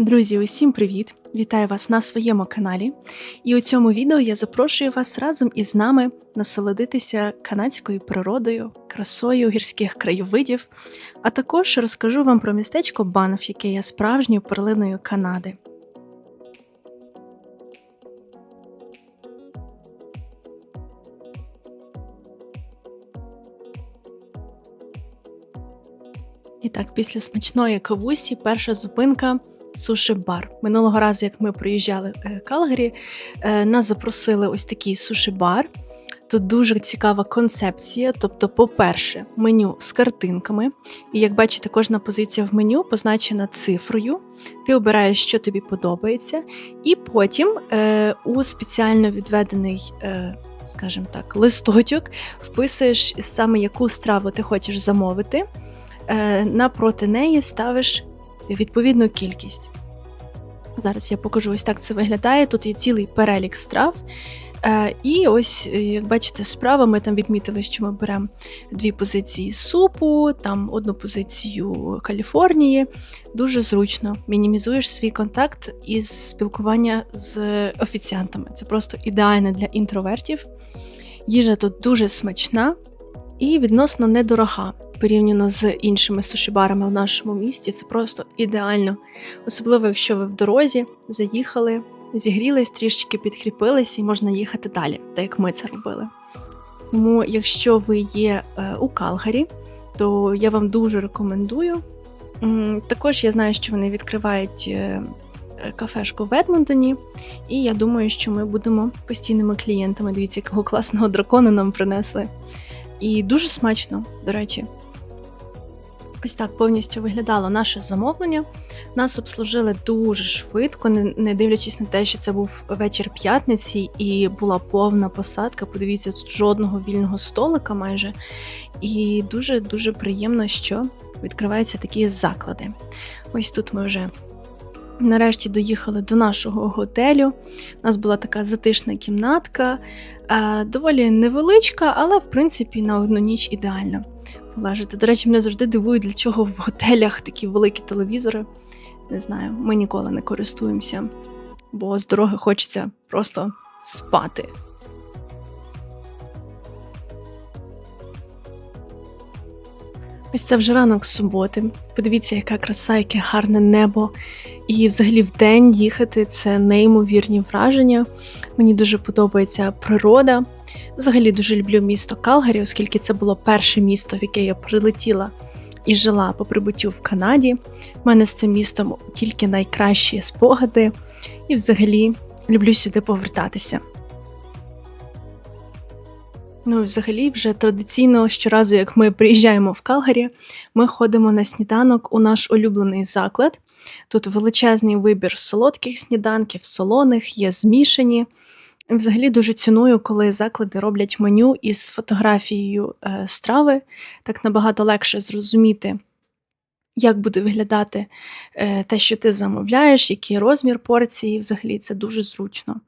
Друзі, усім привіт! Вітаю вас на своєму каналі. І у цьому відео я запрошую вас разом із нами насолодитися канадською природою, красою гірських краєвидів, а також розкажу вам про містечко Банф, яке є справжньою перлиною Канади. І так, після смачної кавусі перша зупинка суші-бар. Минулого разу, як ми приїжджали в Калгарі, е, нас запросили ось такий суші-бар. Тут дуже цікава концепція. Тобто, по-перше, меню з картинками. І як бачите, кожна позиція в меню позначена цифрою. Ти обираєш, що тобі подобається, і потім е, у спеціально відведений, е, скажімо так, листочок вписуєш саме яку страву ти хочеш замовити. Е, напроти неї ставиш відповідну кількість. Зараз я покажу, ось так це виглядає. Тут є цілий перелік страв. Е, І ось, е, як бачите, справа ми там відмітили, що ми беремо дві позиції супу, там одну позицію Каліфорнії. Дуже зручно мінімізуєш свій контакт із спілкування з офіціантами. Це просто ідеально для інтровертів. Їжа тут дуже смачна і відносно недорога порівняно з іншими суші-барами в нашому місті. Це просто ідеально. Особливо, якщо ви в дорозі заїхали, зігрілись, трішечки підкріпились і можна їхати далі, так як ми це робили. Тому, якщо ви є е, у Калгарі, то я вам дуже рекомендую. Також я знаю, що вони відкривають е, кафешку в Едмонтоні, і я думаю, що ми будемо постійними клієнтами. Дивіться, якого класного дракона нам принесли. І дуже смачно, до речі. Ось так повністю виглядало наше замовлення. Нас обслужили дуже швидко, не дивлячись на те, що це був вечір п'ятниці і була повна посадка. Подивіться, тут жодного вільного столика майже. І дуже-дуже приємно, що відкриваються такі заклади. Ось тут ми вже. Нарешті доїхали до нашого готелю. У нас була така затишна кімнатка, доволі невеличка, але в принципі на одну ніч ідеальна лежати. До речі, мене завжди дивують, для чого в готелях такі великі телевізори. Не знаю, ми ніколи не користуємося, бо з дороги хочеться просто спати. Ось це вже ранок суботи. Подивіться, яка краса, яке гарне небо. І взагалі в день їхати це неймовірні враження. Мені дуже подобається природа. Взагалі дуже люблю місто Калгарі, оскільки це було перше місто, в яке я прилетіла і жила по прибуттю в Канаді. У мене з цим містом тільки найкращі спогади, і взагалі люблю сюди повертатися. Ну, взагалі, вже традиційно щоразу, як ми приїжджаємо в Калгарі, ми ходимо на сніданок у наш улюблений заклад. Тут величезний вибір солодких сніданків, солоних, є змішані. Взагалі дуже ціную, коли заклади роблять меню із фотографією е, страви. Так набагато легше зрозуміти, як буде виглядати е, те, що ти замовляєш, який розмір порції. Взагалі це дуже зручно.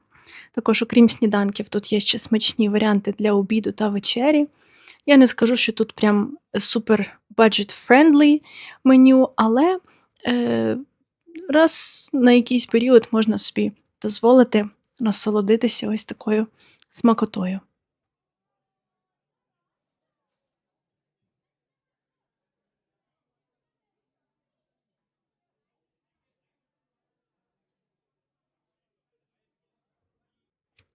Також, окрім сніданків, тут є ще смачні варіанти для обіду та вечері. Я не скажу, що тут прям супер budget-friendly меню, але е, раз на якийсь період можна собі дозволити насолодитися ось такою смакотою.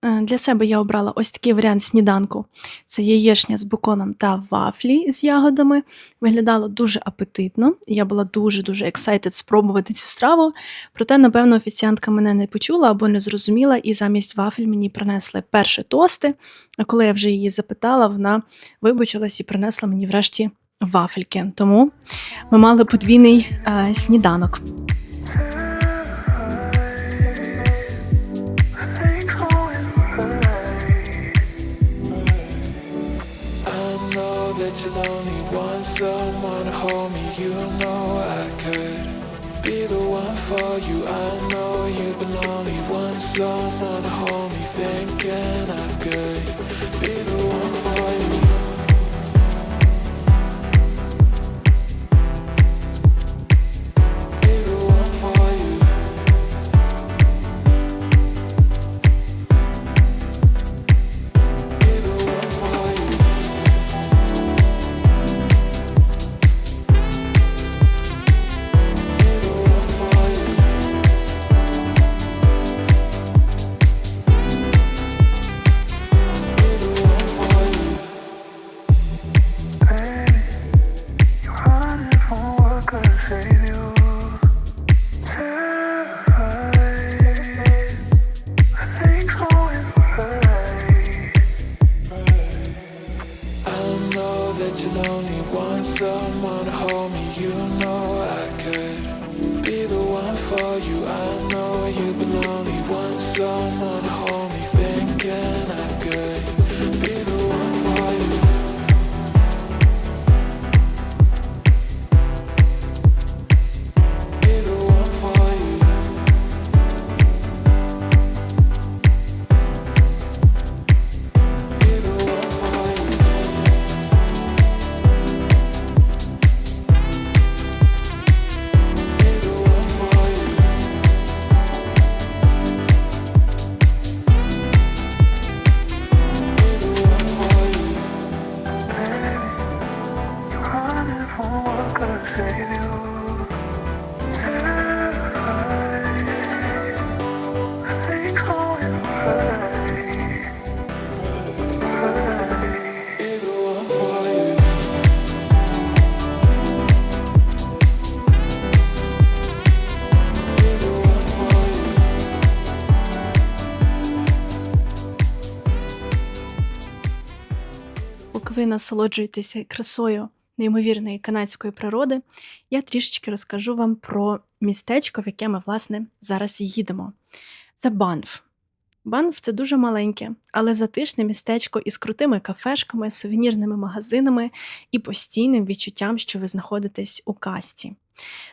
Е, для себе я обрала ось такий варіант сніданку. Це яєшня з беконом та вафлі з ягодами. Виглядало дуже апетитно. Я була дуже-дуже excited спробувати цю страву. Проте, напевно, офіціантка мене не почула або не зрозуміла, і замість вафель мені принесли перші тости. А коли я вже її запитала, вона вибачилась і принесла мені врешті вафельки. Тому ми мали подвійний е, сніданок. slow ви насолоджуєтеся красою неймовірної канадської природи, я трішечки розкажу вам про містечко, в яке ми, власне, зараз їдемо. Це Банф. Банф це дуже маленьке, але затишне містечко із крутими кафешками, сувенірними магазинами і постійним відчуттям, що ви знаходитесь у касті.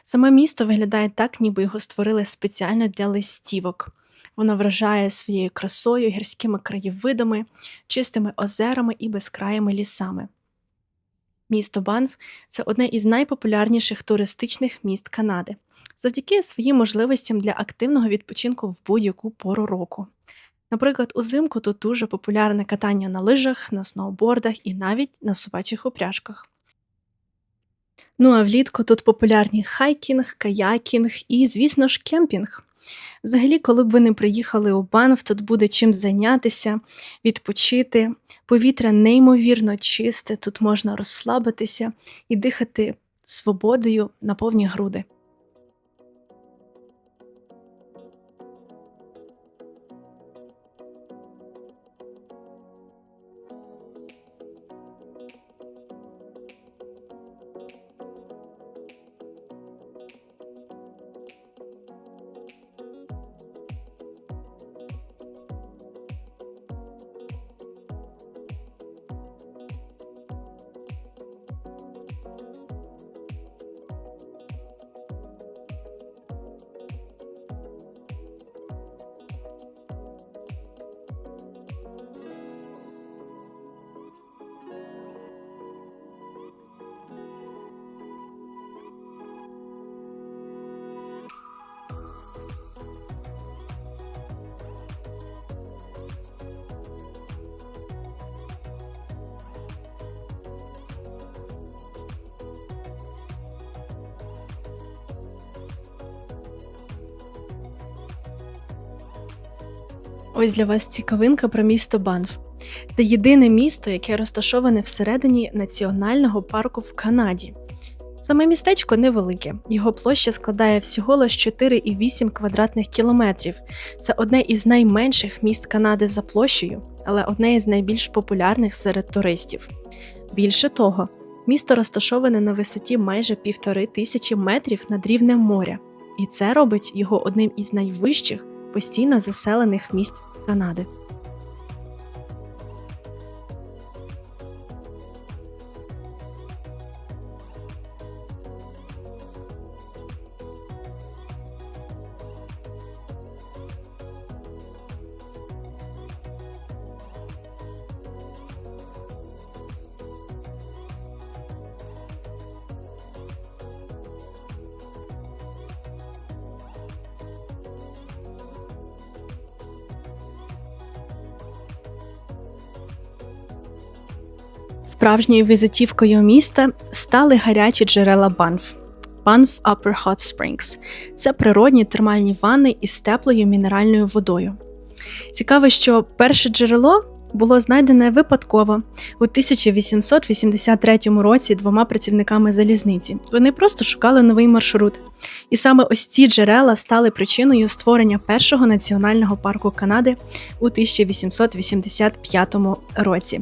Саме місто виглядає так, ніби його створили спеціально для листівок. Воно вражає своєю красою, гірськими краєвидами, чистими озерами і безкраїми лісами. Місто Банф це одне із найпопулярніших туристичних міст Канади завдяки своїм можливостям для активного відпочинку в будь-яку пору року. Наприклад, узимку тут дуже популярне катання на лижах, на сноубордах і навіть на собачих упряжках. Ну а влітку тут популярні хайкінг, каякінг і, звісно ж, кемпінг. Взагалі, коли б ви не приїхали у Банф, тут буде чим зайнятися, відпочити. Повітря неймовірно чисте, тут можна розслабитися і дихати свободою на повні груди. Ось для вас цікавинка про місто Банф. Це єдине місто, яке розташоване всередині національного парку в Канаді. Саме містечко невелике, його площа складає всього лише 4,8 квадратних кілометрів. Це одне із найменших міст Канади за площею, але одне із найбільш популярних серед туристів. Більше того, місто розташоване на висоті майже півтори тисячі метрів над рівнем моря, і це робить його одним із найвищих постійно заселених місць Канади. Справжньою візитівкою міста стали гарячі джерела Банф. Banff Upper Hot Springs – це природні термальні ванни із теплою мінеральною водою. Цікаво, що перше джерело було знайдене випадково у 1883 році двома працівниками залізниці. Вони просто шукали новий маршрут. І саме ось ці джерела стали причиною створення першого національного парку Канади у 1885 році.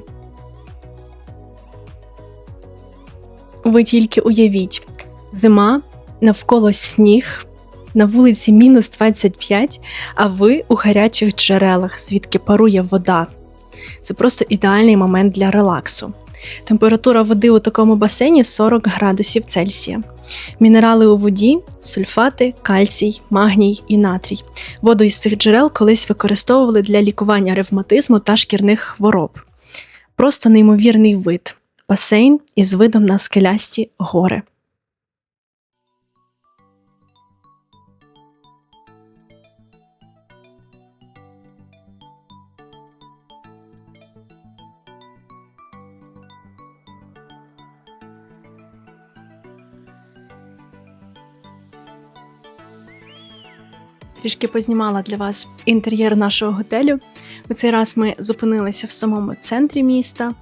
Ви тільки уявіть, зима, навколо сніг, на вулиці мінус 25, а ви у гарячих джерелах, звідки парує вода. Це просто ідеальний момент для релаксу. Температура води у такому басейні 40 градусів Цельсія. Мінерали у воді, сульфати, кальцій, магній і натрій. Воду із цих джерел колись використовували для лікування ревматизму та шкірних хвороб. Просто неймовірний вид басейн із видом на скелясті гори. Трішки познімала для вас інтер'єр нашого готелю. У цей раз ми зупинилися в самому центрі міста.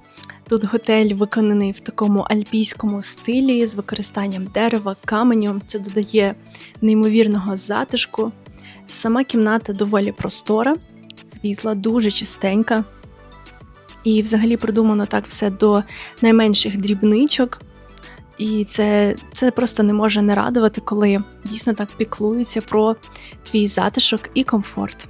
Тут готель виконаний в такому альпійському стилі з використанням дерева, каменю. Це додає неймовірного затишку. Сама кімната доволі простора, світла, дуже чистенька. І взагалі продумано так все до найменших дрібничок. І це, це просто не може не радувати, коли дійсно так піклуються про твій затишок і комфорт.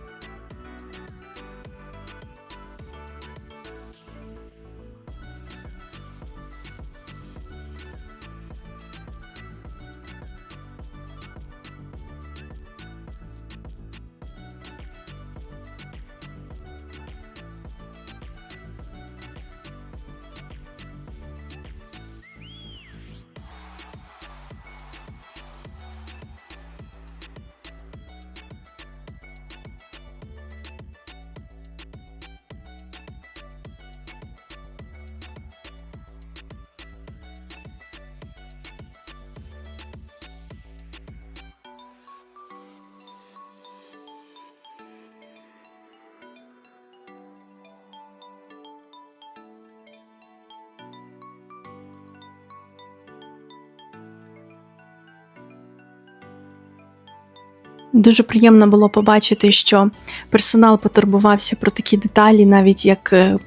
Дуже приємно було побачити, що персонал потурбувався про такі деталі, навіть як е,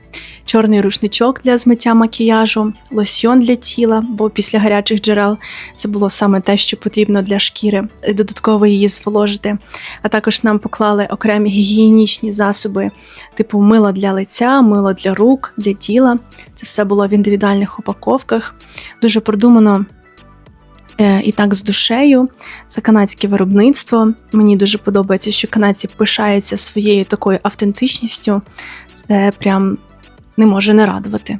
чорний рушничок для змиття макіяжу, лосьйон для тіла, бо після гарячих джерел це було саме те, що потрібно для шкіри, додатково її зволожити. А також нам поклали окремі гігієнічні засоби, типу мило для лиця, мило для рук, для тіла. Це все було в індивідуальних упаковках. Дуже продумано. Е, І так з душею. Це канадське виробництво. Мені дуже подобається, що канадці пишаються своєю такою автентичністю. Це прям не може не радувати.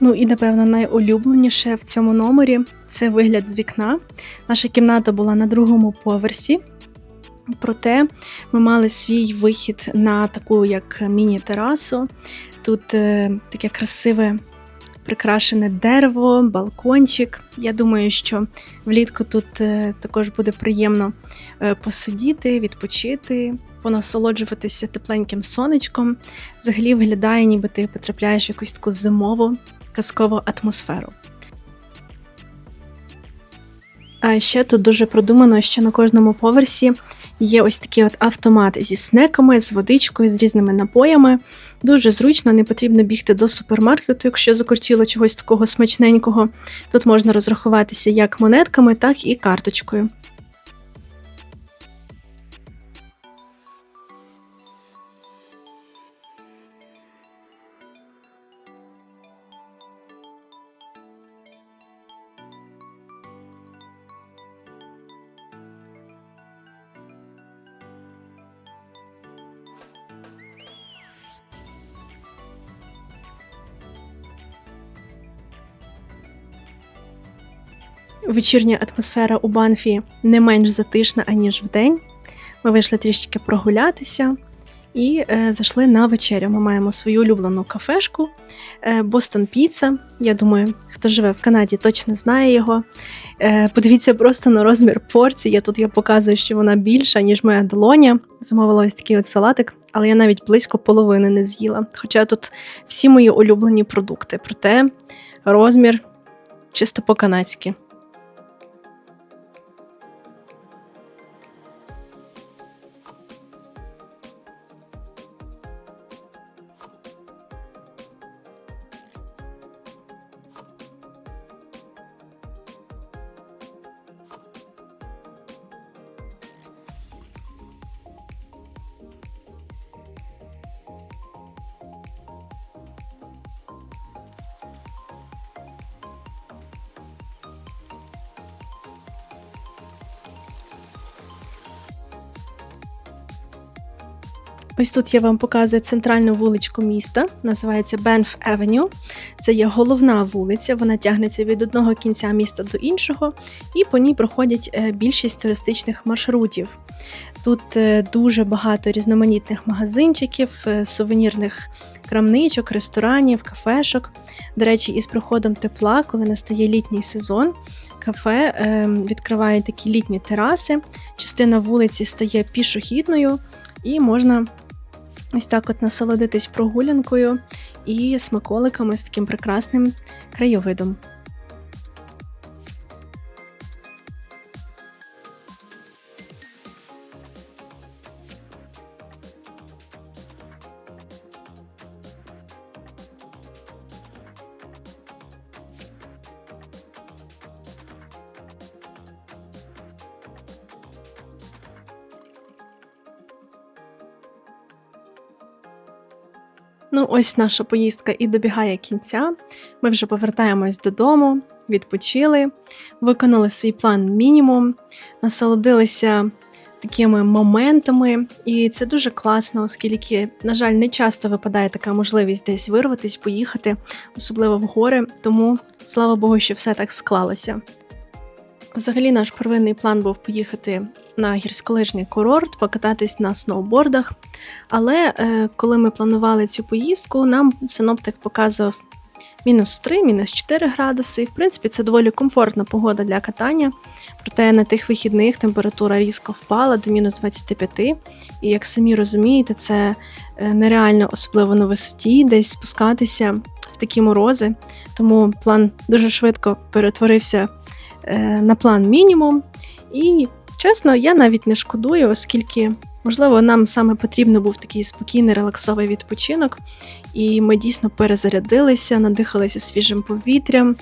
Ну і напевно найулюбленіше в цьому номері це вигляд з вікна. Наша кімната була на другому поверсі. Проте ми мали свій вихід на таку як міні-терасу. Тут е, таке красиве прикрашене дерево, балкончик. Я думаю, що влітку тут е, також буде приємно е, посидіти, відпочити, понасолоджуватися тепленьким сонечком. Взагалі виглядає, ніби ти потрапляєш в якусь таку зимову казкову атмосферу. А ще тут дуже продумано, що на кожному поверсі є ось такий от автомат зі снеками, з водичкою, з різними напоями. Дуже зручно, не потрібно бігти до супермаркету, якщо закортіло чогось такого смачненького. Тут можна розрахуватися як монетками, так і карточкою. Вечірня атмосфера у Банфі не менш затишна, аніж вдень. Ми вийшли трішки прогулятися і е, зайшли на вечерю. Ми маємо свою улюблену кафешку Бостон Піца. Я думаю, хто живе в Канаді, точно знає його. Е, подивіться просто на розмір порції. Я тут я показую, що вона більша, ніж моя долоня. Замовила ось такий от салатик, але я навіть близько половини не з'їла. Хоча тут всі мої улюблені продукти. Проте розмір чисто по-канадськи. Ось тут я вам показую центральну вуличку міста, називається Бенф Евеню. Це є головна вулиця, вона тягнеться від одного кінця міста до іншого, і по ній проходять е, більшість туристичних маршрутів. Тут е, дуже багато різноманітних магазинчиків, е, сувенірних крамничок, ресторанів, кафешок. До речі, із приходом тепла, коли настає літній сезон, кафе відкриває такі літні тераси. Частина вулиці стає пішохідною, і можна ось так от насолодитись прогулянкою і смаколиками з таким прекрасним краєвидом. Ну, ось наша поїздка і добігає кінця. Ми вже повертаємось додому, відпочили, виконали свій план мінімум, насолодилися такими моментами, і це дуже класно, оскільки, на жаль, не часто випадає така можливість десь вирватись, поїхати, особливо в гори. Тому слава Богу, що все так склалося. Взагалі, наш первинний план був поїхати на гірськолижний курорт, покататись на сноубордах. Але е, коли ми планували цю поїздку, нам синоптик показував мінус 3, мінус 4 градуси. І в принципі це доволі комфортна погода для катання. Проте на тих вихідних температура різко впала до мінус 25. І як самі розумієте, це е, нереально, особливо на висоті, десь спускатися в такі морози. Тому план дуже швидко перетворився е, на план мінімум. І чесно, я навіть не шкодую, оскільки. Можливо, нам саме потрібно був такий спокійний, релаксовий відпочинок, і ми дійсно перезарядилися, надихалися свіжим повітрям,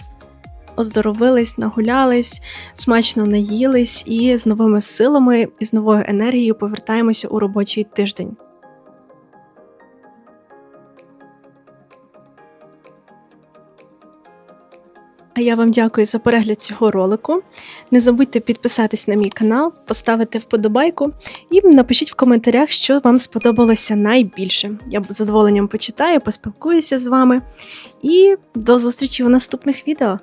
оздоровились, нагулялись, смачно наїлись і з новими силами і з новою енергією повертаємося у робочий тиждень. А я вам дякую за перегляд цього ролику. Не забудьте підписатись на мій канал, поставити вподобайку і напишіть в коментарях, що вам сподобалося найбільше. Я з задоволенням почитаю, поспілкуюся з вами. І до зустрічі у наступних відео.